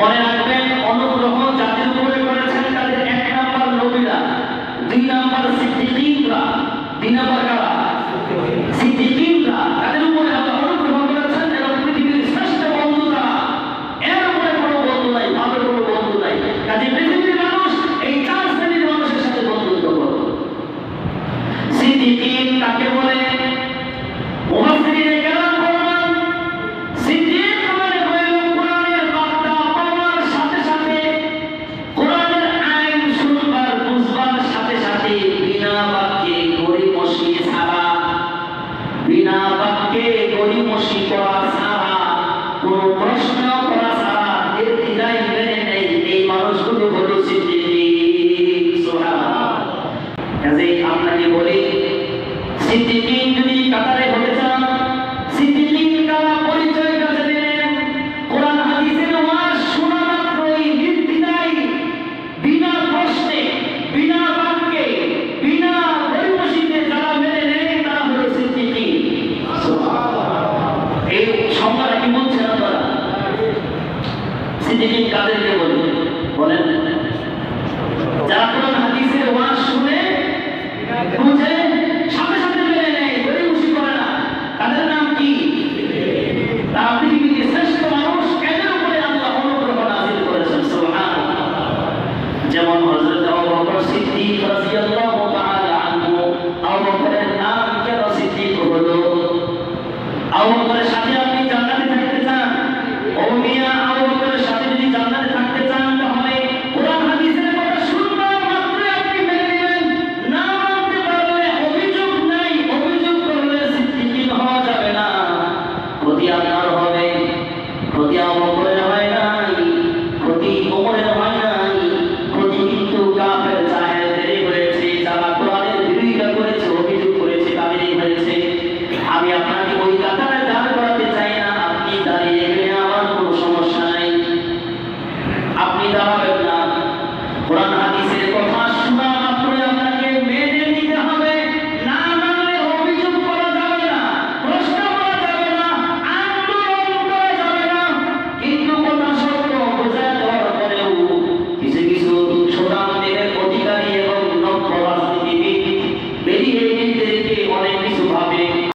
মনে রাখবেন অনুগ্রহ যাদের উপরে করেছেন তাদের এক নাম্বার নবীরা, দুই নাম্বার সিদ্দিকিরা দুই নাম্বার কারা? সিদ্দিকি পড়াশোনা করা ছাড়া এর বিদায় মেনে আপনাকে বলি সিদ্দিকি যদি কাতারে সিদ্দিকিন কাদেরকে বলে? বলেন। যারা কোন হাদিসের ওয়াজ শুনে আমি আপনাকে ওই কাতারে দাঁড় করাতে চাই না, আপনি দাঁড়িয়ে গেলে আমার কোনো সমস্যা নাই। আপনি দাঁড়াবেন না, কোরআন